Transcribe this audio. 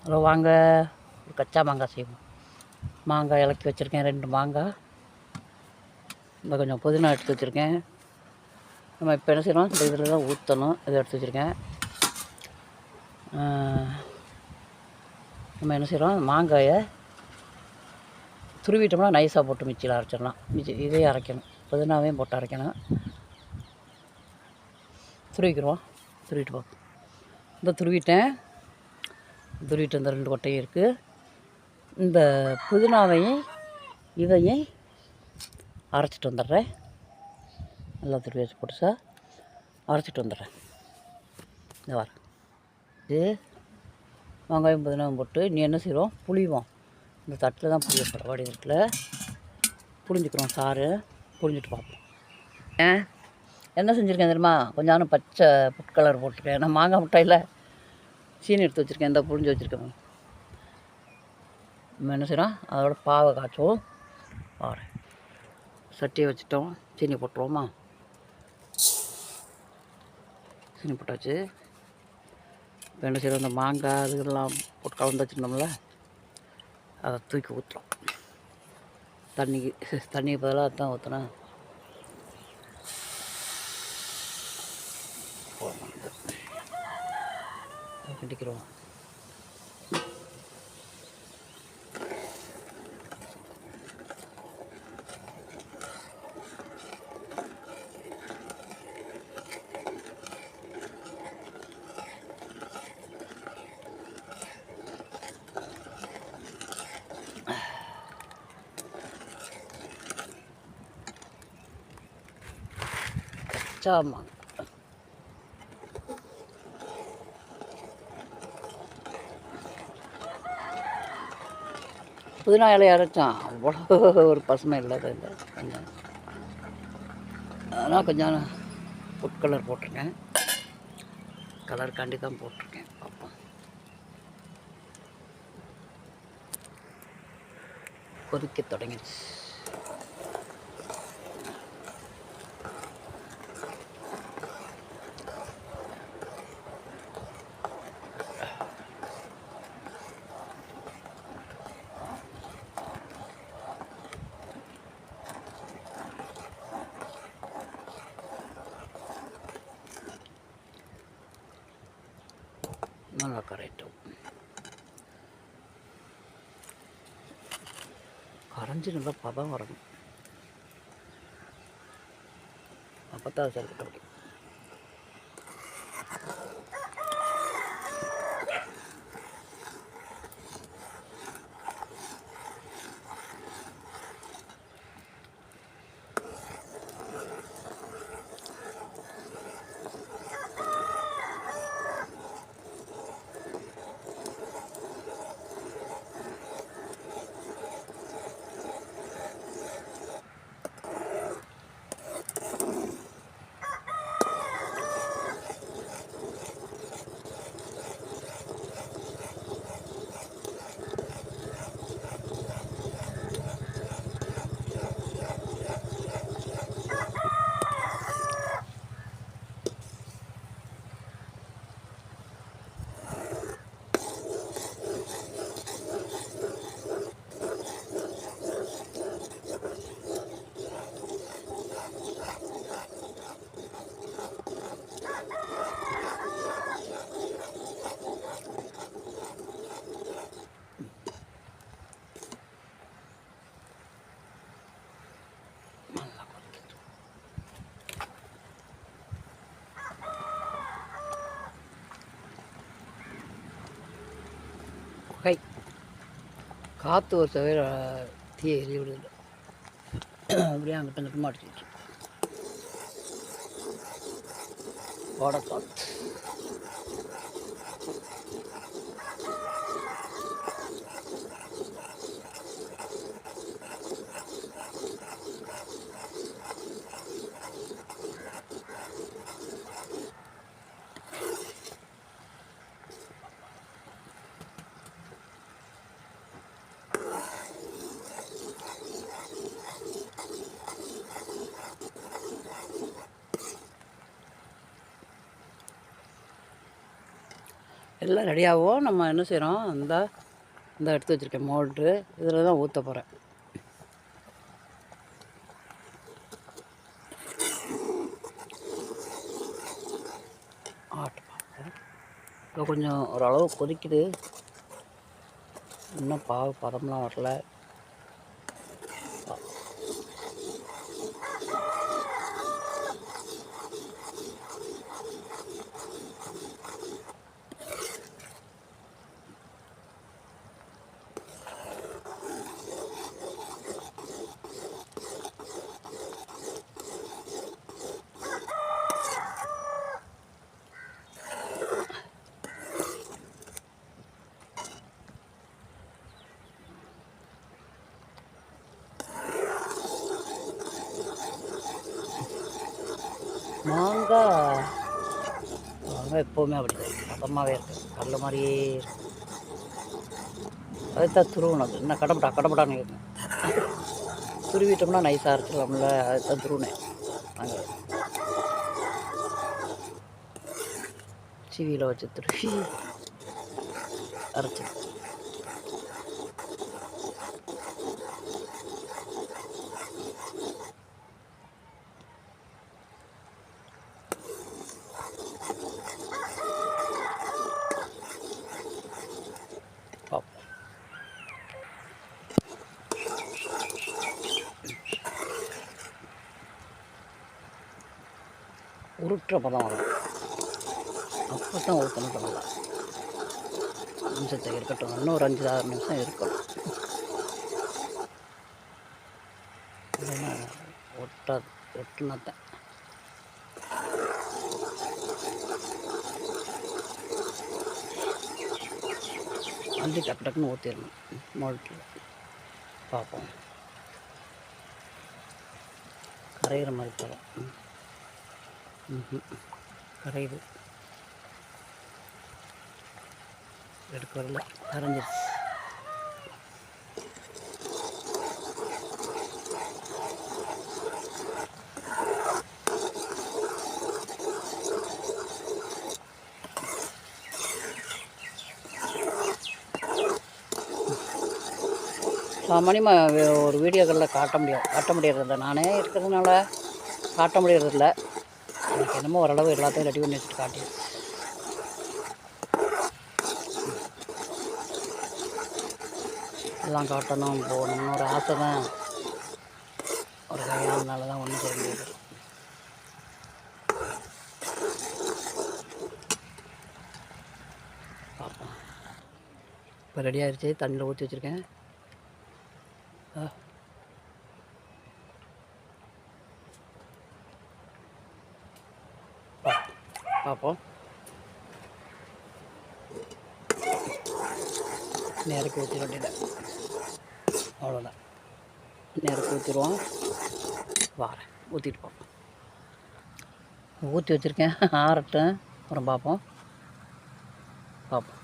அப்புறம் வாங்க ஒரு கச்சா மாங்காய் செய்வோம். மாங்காய் இலக்கி வச்சுருக்கேன் ரெண்டு மாங்காய் இந்த கொஞ்சம் புதினா எடுத்து வச்சுருக்கேன். நம்ம இப்போ என்ன செய்யணும்? இந்த இதில் தான் ஊற்றணும் இதை எடுத்து வச்சுருக்கேன். நம்ம என்ன செய்கிறோம் மாங்காயை துருவிட்டோம்னா நைஸாக போட்டு மிச்சியில் அரைச்சிடலாம். மிச்சி இதே அரைக்கணும். புதினாவையும் போட்டு அரைக்கணும். துருவிக்கிறோம். துருவிட்டு பார்ப்போம் இந்த துருவிட்டேன். துருவிட்டு இந்த ரெண்டு கொட்டையும் இருக்குது இந்த புதினாவையும் இதையும் அரைச்சிட்டு வந்துடுறேன். நல்லா துருவி வச்சு போட்டு அரைச்சிட்டு வந்துடுறேன். இந்த வர இது வெங்காயம் புதினாவும் போட்டு நீ என்ன செய்கிறோம் புளிவோம். இந்த தட்டில் தான் புளிய போகிறோம் வடிகட்டில். புளிஞ்சுக்கிறோம் சாறு. புளிஞ்சிட்டு பார்ப்போம். ஏன்? என்ன செஞ்சுருக்கேன் தெரியுமா? கொஞ்சம் பச்சை புட் கலர் போட்டிருக்கேன். நான் மாங்காய் முட்டையில் சீனி எடுத்து வச்சுருக்கேன். இந்த புளிஞ்சு வச்சுருக்கேன் நம்ம என்ன செய்கிறோம் அதோட பாவை காய்ச்சுவோம். பாரு. சட்டியை வச்சுட்டோம். சீனி போட்டுருவோமா? சீனி போட்டாச்சு. இப்போ என்ன செய்கிறோம் இந்த மாங்காய் அதுக்கெல்லாம் போட்டு கலந்து வச்சுருந்தோம்ல அதை தூக்கி ஊற்றுறோம் தண்ணிக்கு தண்ணிக்கு பதிலாக அதுதான் ஊற்றுனேன் siguro Tamam. புதினா இலையை அரைச்சான் அவ்வளோ ஒரு பசுமை இல்லாத இல்லை கொஞ்சம் அதனால் கொஞ்சம் ஃபுட் கலர் போட்டிருக்கேன். கலர் காண்டி தான் போட்டிருக்கேன். பார்ப்போம். கொதிக்க தொடங்கிடுச்சு. நல்லா கரையட்டும் கரைஞ்சி நல்லா பதம் வரணும். அப்பத்தான் சரி புகை காற்று ஒரு தவிர தீயை எரிய விடுது அப்படியே அங்கிட்ட அங்கிட்டமா அடிச்சிச்சு ஓட எல்லாம் ரெடியாகவும் நம்ம என்ன செய்கிறோம் இந்த இந்த எடுத்து வச்சுருக்கேன் மோல்ட்ரு இதில் தான் ஊற்ற போகிறேன் ஆட்டு இப்போ கொஞ்சம் ஓரளவு கொதிக்குது. இன்னும் பாவ பதம்லாம் வரல. மாங்காய் மாங்காய் எப்போவுமே அப்படி பதமாகவே இருக்குது கடல மாதிரியே அதுதான் துருவனது என்ன கடப்படா கடப்படான்னு கேட்கும் துருவிட்டோம்னா நைஸாக இருக்கலாம்ல. அதுதான் துருவினேன். நாங்கள் சிவியில் வச்சு துருவி. அரைச்சி உருட்டுற பதம் வரும் அப்போ தான் ஊற்றணும் நல்லா நிமிஷத்தை இருக்கட்டும் இன்னும் ஒரு அஞ்சு ஆறு நிமிஷம் இருக்கணும். இல்லைன்னா ஒட்டாது ஒட்டுனாத்தான் டக்கு டக்குன்னு ஊற்றிடணும் மோல்ட்டில் பார்ப்போம். கரையிற மாதிரி தரும். ம் கரையுது எடுக்க வரல. கரைஞ்சிருச்சு. சாமானியமாக ஒரு வீடியோக்களில் காட்ட முடியாது காட்ட முடியறதில்ல. நானே இருக்கிறதுனால காட்ட முடியறதில்லை. என்னமோ ஓரளவு எல்லாத்தையும் ரெடி பண்ணி வச்சுட்டு காட்டி எல்லாம் காட்டணும் போகணும்னு ஒரு ஆசை தான் ஒரு கையானால தான் ஒன்றும் சொல்ல முடியாது. பார்ப்போம். இப்போ ரெடி தண்ணியில் ஊற்றி வச்சுருக்கேன். ஆ. பார்ப்போம் நேருக்கு ஊற்றிட வேண்டியது அவ்வளோதான் நேருக்கு ஊற்றிடுவோம் வாரேன். ஊற்றிட்டு பார்ப்போம் ஊற்றி வச்சுருக்கேன். ஆறட்டும். அப்புறம் பார்ப்போம். பார்ப்போம்.